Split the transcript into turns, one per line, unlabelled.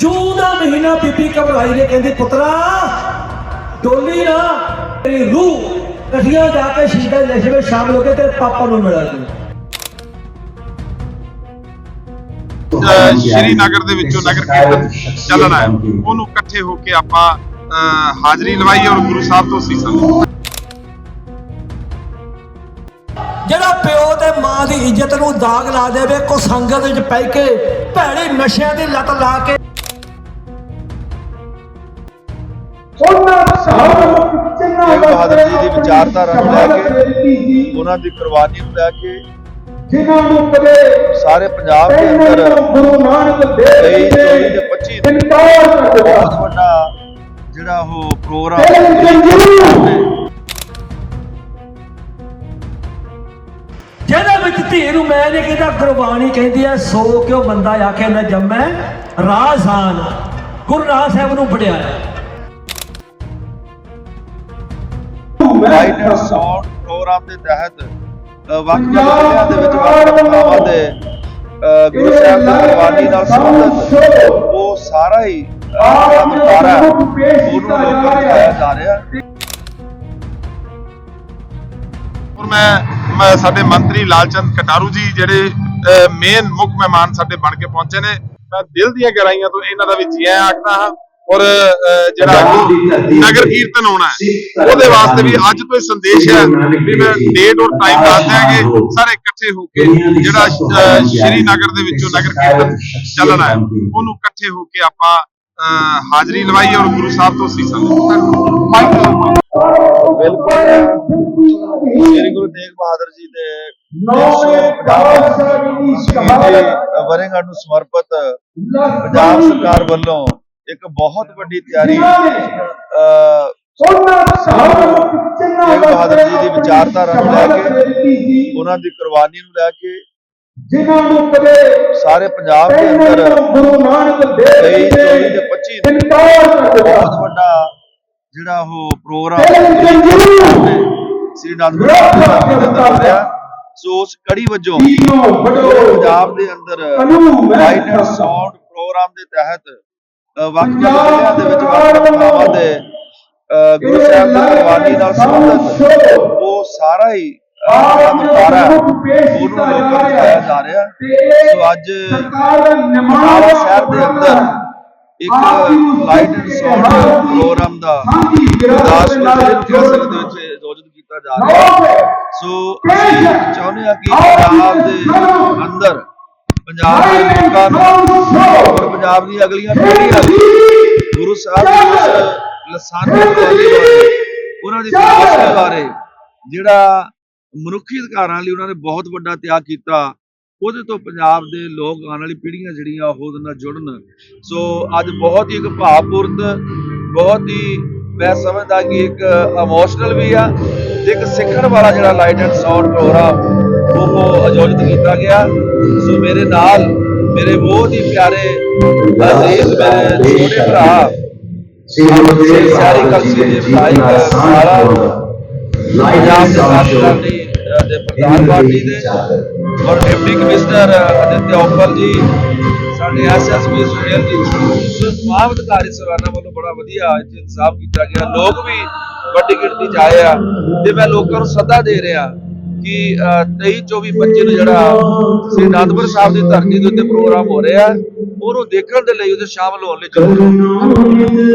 ਜੂਨ ਦਾ ਮਹੀਨਾ ਬੀਬੀ ਘਬਰਾਈ ਨੇ ਕਹਿੰਦੀ ਪੁੱਤਰਾ ਡੋਲੀ ਨਾ ਤੇਰੀ ਰੂਹ ਕਠੀਆਂ ਜਾ ਕੇ ਸ਼ੀਦਾ ਜਸ਼ਨ ਵਿੱਚ ਸ਼ਾਮਲ ਹੋ ਕੇ ਤੇਰੇ ਪਾਪਾ ਨੂੰ ਮਿਲਾ ਦੇ
ਅਹ ਸ਼੍ਰੀਨਗਰ ਦੇ ਵਿੱਚੋਂ ਨਗਰ ਕੀਰਤਨ ਚੱਲਣਾ ਹੈ ਉਹਨੂੰ ਇਕੱਠੇ ਹੋ ਕੇ ਆਪਾਂ ਅਹ ਹਾਜ਼ਰੀ ਲਵਾਈ ਔਰ ਗੁਰੂ ਸਾਹਿਬ ਤੋਂ ਸੀਸਾਂ
ਜਿਹੜਾ ਪਿਓ ਤੇ ਮਾਂ ਦੀ ਇੱਜ਼ਤ ਨੂੰ ਦਾਗ ਲਾ ਦੇਵੇ ਕੋ ਸੰਗਤ ਵਿੱਚ ਪੈ ਕੇ ਭੈੜੀ ਨਸ਼ਿਆਂ ਦੀ ਲੱਤ ਲਾ ਕੇ
ਜੀ ਦੀ ਵਿਚਾਰਧਾਰਾ ਨੂੰ ਲੈ ਕੇ ਉਹਨਾਂ ਦੀ ਕੁਰਬਾਨੀ ਨੂੰ ਲੈ ਕੇ
ਜਿਨ੍ਹਾਂ ਨੂੰ ਕਦੇ
ਸਾਰੇ ਪੰਜਾਬ ਦੇ ਅੰਦਰ
ਗੁਰੂ ਨਾਨਕ ਦੇਵ ਜੀ ਨੇ
ਪੱਚੀ ਨੂੰ
ਇਨਕਾਰ ਕਰ ਦਿੱਤਾ।
ਵੱਡਾ ਜਿਹੜਾ ਉਹ ਪ੍ਰੋਗਰਾਮ
ਜਿਹਦੇ ਵਿੱਚ ਧੀ ਨੂੰ ਮੈਂ ਨਹੀਂ ਕਹਿੰਦਾ ਗੁਰਬਾਣੀ ਕਹਿੰਦੀ ਐ ਸੋ ਕਿਉ ਬੰਦਾ ਆਖੇ ਨਾ ਜੰਮੈ ਰਾਜ਼ਾਨ ਗੁਰੂ ਨਾਨਕ ਸਾਹਿਬ ਨੂੰ ਪੜਿਆ
ਐਂਡ ਸਾਊਂਡ ਪ੍ਰੋਗਰਾਮ ਦੇ ਤਹਿਤ ਵੱਖ ਵੱਖ ਜ਼ਿਲ੍ਹਿਆਂ ਦੇ ਵਿੱਚ ਵੱਖ ਥਾਵਾਂ ਦੇ ਗੁਰੂ ਸਾਹਿਬ ਦੀ ਕੁਰਬਾਨੀ ਨਾਲ ਸੰਬੰਧਿਤ ਉਹ ਸਾਰਾ ਹੀ ਹੈ, ਉਹਨੂੰ ਲੋਕਾਂ ਨੂੰ ਜਾ ਰਿਹਾ
ਔਰ ਮੈਂ ਸਾਡੇ ਮੰਤਰੀ ਲਾਲਚੰਦ ਕਟਾਰੂ ਜੀ ਜਿਹੜੇ ਮੇਨ ਮੁੱਖ ਮਹਿਮਾਨ ਸਾਡੇ ਬਣ ਕੇ ਪਹੁੰਚੇ ਨੇ। ਮੈਂ ਦਿਲ ਦੀਆਂ ਗਹਿਰਾਈਆਂ ਤੋਂ ਇਹਨਾਂ ਦਾ ਵੀ ਜੀ ਆਇਆਂ ਆਖਦਾ ਹਾਂ। ਔਰ ਜਿਹੜਾ ਨਗਰ ਕੀਰਤਨ ਹੋਣਾ ਹੈ ਉਹਦੇ ਵਾਸਤੇ ਵੀ ਅੱਜ ਤੋਂ ਹੀ ਸੰਦੇਸ਼ ਹੈ ਵੀ ਮੈਂ ਡੇਟ ਔਰ ਟਾਈਮ ਦੱਸ ਦਿਆਂਗੇ ਸਾਰੇ ਇਕੱਠੇ ਹੋ ਕੇ ਜਿਹੜਾ ਅਹ, ਸ਼੍ਰੀਨਗਰ ਦੇ ਵਿੱਚੋਂ ਨਗਰ ਕੀਰਤਨ ਚੱਲਣਾ ਹੈ ਉਹਨੂੰ ਇਕੱਠੇ ਹੋ ਕੇ ਆਪਾਂ ਹਾਜ਼ਰੀ ਲਵਾਈ ਔਰ ਗੁਰੂ ਸਾਹਿਬ ਤੋਂ ਸੀਸਾਂ ਲਈਆਂ
ਬਿਲਕੁਲ ਸ੍ਰੀ ਗੁਰੂ ਤੇਗ ਬਹਾਦਰ ਜੀ ਦੇ ਵਰੇਗੰਢ ਨੂੰ ਸਮਰਪਿਤ ਪੰਜਾਬ ਸਰਕਾਰ ਵੱਲੋਂ ਇੱਕ ਬਹੁਤ ਵੱਡੀ ਤਿਆਰੀ ਅ, ਬਹਾਦਰ ਜੀ ਦੀ ਵਿਚਾਰਧਾਰਾ ਨੂੰ ਲੈ ਕੇ ਉਹਨਾਂ ਦੀ ਕੁਰਬਾਨੀ ਨੂੰ ਲੈ ਕੇ
ਜਿਨ੍ਹਾਂ ਨੂੰ ਕਦੇ
ਸਾਰੇ ਪੰਜਾਬ ਦੇ ਅੰਦਰ
ਗੁਰੂ ਨਾਨਕ ਦੇਵ ਜੀ
ਪੱਚੀ ਨੂੰ
ਇਨਕਾਰ ਕਰ ਦਿੱਤਾ।
ਬਹੁਤ ਵੱਡਾ ਜਿਹੜਾ ਉਹ ਪ੍ਰੋਗਰਾਮ ਸ੍ਰੀ ਅਨੰਦਪੁਰ ਸਾਹਿਬ ਦੇ ਦੇ ਸੋ ਉਸ ਕੜੀ ਵਜੋਂ ਪੰਜਾਬ ਦੇ ਅੰਦਰ। ਲਾਈਟ ਐਂਡ ਸਾਊਂਡ ਪ੍ਰੋਗਰਾਮ ਦੇ ਤਹਿਤ ਵੱਖ ਵੱਖ ਜ਼ਿਲ੍ਹਿਆਂ ਦੇ ਵਿੱਚ ਵੱਖ ਵੱਖ ਥਾਵਾਂ ਦੇ ਗੁਰੂ ਸਾਹਿਬ ਦੀ ਕੁਰਬਾਨੀ ਨਾਲ ਸੰਬੰਧਿਤ ਉਹ ਸਾਰਾ ਹੀ ਵਰਤਾਰਾ ਉਹਨੂੰ ਲੋਕਾਂ ਨੂੰ ਦਿਖਾਇਆ ਜਾ ਰਿਹਾ। ਸੋ ਅੱਜ ਬਟਾਲਾ ਸ਼ਹਿਰ ਦੇ ਅੰਦਰ ਇੱਕ ਲਾਈਟ ਐਂਡ ਸਾਊਂਡ ਪ੍ਰੋਗਰਾਮ ਦਾ ਗੁਰਦਾਸਪੁਰ ਦੇ ਇਤਿਹਾਸਕ ਦੇ ਵਿੱਚ ਆਯੋਜਿਤ ਕੀਤਾ ਜਾ ਰਿਹਾ ਸੋ ਅਸੀਂ ਚਾਹੁੰਦੇ ਹਾਂ ਕਿ ਪੰਜਾਬ ਦੇ ਅੰਦਰ ਪੰਜਾਬ ਦੇ ਲੋਕਾਂ ਨੂੰ ਪੰਜਾਬ ਦੀ ਅਗਲੀਆਂ ਪੀੜ੍ਹੀਆਂ ਗੁਰੂ ਸਾਹਿਬ ਦੀ ਉਸ ਲਸਾਨੀ ਬਾਰੇ, ਉਹਨਾਂ ਦੀ ਫਿਲਾਸਫੀ ਬਾਰੇ, ਜਿਹੜਾ ਮਨੁੱਖੀ ਅਧਿਕਾਰਾਂ ਲਈ ਉਹਨਾਂ ਨੇ ਬਹੁਤ ਵੱਡਾ ਤਿਆਗ ਕੀਤਾ, ਉਹਦੇ ਤੋਂ ਪੰਜਾਬ ਦੇ ਲੋਕ ਆਉਣ ਵਾਲੀ ਪੀੜ੍ਹੀਆਂ ਜਿਹੜੀਆਂ ਉਹ ਉਹਦੇ ਨਾਲ ਜੁੜਨ। ਸੋ ਅੱਜ ਬਹੁਤ ਹੀ ਇੱਕ ਭਾਵਪੂਰਤ, ਬਹੁਤ ਹੀ ਮੈਂ ਸਮਝਦਾ ਕਿ ਇੱਕ ਇਮੋਸ਼ਨਲ ਵੀ ਆ ਇੱਕ ਸਿੱਖਣ ਵਾਲਾ ਜਿਹੜਾ ਲਾਈਟ ਐਂਡ ਸਾਊਂਡ ਪ੍ਰੋਗਰਾਮ ਉਹ ਆਯੋਜਿਤ ਕੀਤਾ ਗਿਆ। ਸੋ ਮੇਰੇ ਨਾਲ ਮੇਰੇ ਬਹੁਤ ਹੀ ਪਿਆਰੇ ਅਜ਼ੀਜ਼ ਮੇਰੇ ਛੋਟੇ ਭਰਾ।
ਸ੍ਰੀ
ਸਿਆਰੀ ਕਲਸੀ ਦੇ ਵਿਧਾਇਕ ਸਾਰਾ ਪੰਜਾਬ ਦੇ ਰਾਸ਼ਟਰਪਤੀ ਦੇ ਪ੍ਰਧਾਨ ਪਾਰਟੀ ਦੇ ਔਰ ਡਿਪਟੀ ਕਮਿਸ਼ਨਰ ਅਦਿੱਤਿਆ ਉਪਲ ਜੀ ਸਾਡੇ ਐਸਐਸਪੀ ਸੁਨੀਲ ਜੀ ਸੋ ਤਮਾਮ ਅਧਿਕਾਰੀ ਸਵਾਨਾ ਵੱਲੋਂ ਬੜਾ ਵਧੀਆ ਇੱਥੇ ਇੰਤਜ਼ਾਮ ਕੀਤਾ ਗਿਆ। ਲੋਕ ਵੀ ਵੱਡੀ ਗਿਣਤੀ ਚ ਆਏ ਆ ਤੇ ਮੈਂ ਲੋਕਾਂ ਨੂੰ ਸੱਦਾ ਦੇ ਰਿਹਾ ਕਿ ਅ, 23 24 25 ਨੂੰ ਜਿਹੜਾ ਸ੍ਰੀ ਅਨੰਦਪੁਰ ਸਾਹਿਬ ਦੀ ਧਰਤੀ ਦੇ ਉੱਤੇ ਪ੍ਰੋਗਰਾਮ ਹੋ ਰਿਹਾ ਉਹਨੂੰ ਦੇਖਣ ਦੇ ਲਈ ਉਹਦੇ ਸ਼ਾਮਲ ਹੋਣ ਲਈ ਜ਼ਰੂਰ